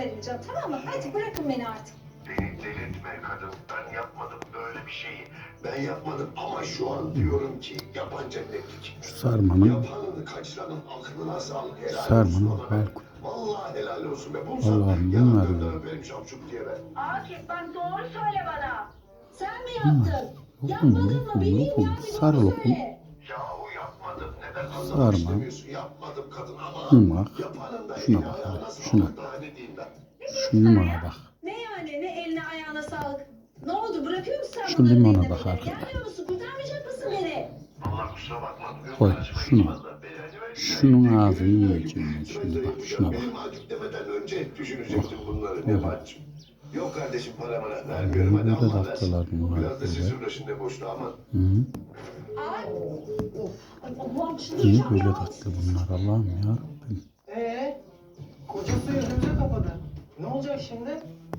canım tamam mı? Hadi bırakın beni artık. Beni delirtme kadın. Ben yapmadım böyle bir şeyi. Ben yapmadım ama şu an diyorum ki yapan cennetlik. Şu sarmanın Yapanını kaçıranın aklına sağlık. Helal olsun sarmanın ona be. balkon. Vallahi helal olsun be. Bulsam Allah'ım bunlar ya. öperim şapşuk diye be. Akif bak doğru söyle bana. Sen mi Bunlar. yaptın? Lokum, Yapmadın mı? Bileyim ya bir doğru Sarı lokum. söyle. Yahu yapmadım. Neden Sarma. anlamak istemiyorsun? Yapmadım kadın ama. Yapanın da Şuna bak sağlık. şuna. Ben? Şu limona bak. Ne yani ne eline ayağına sağlık. Ne oldu bırakıyor musun sen Şu bunları limona dinlemeye? bak arkada. Gelmiyor musun kurtarmayacak mısın beni? Allah kusura bakma. Yok, Koy, karışma, şunu. gitmez lan. Belanı ver. Şunun ağzını yiyeceğim ben şimdi bak şuna bak. Benim acık demeden önce düşünecektim bunları Oh. Nebahat'cığım. Yok kardeşim para bana vermiyorum hadi Böyle Allah dakikalar versin. bunlar Biraz da siz uğraşın ne boşluğu ama. Hı -hı. Ay. Ay Allah'ım İyi çıldıracağım böyle ya. tatlı bunlar Allah'ım ya Rabbim. Ee, kocası kapadı. Ne olacak şimdi?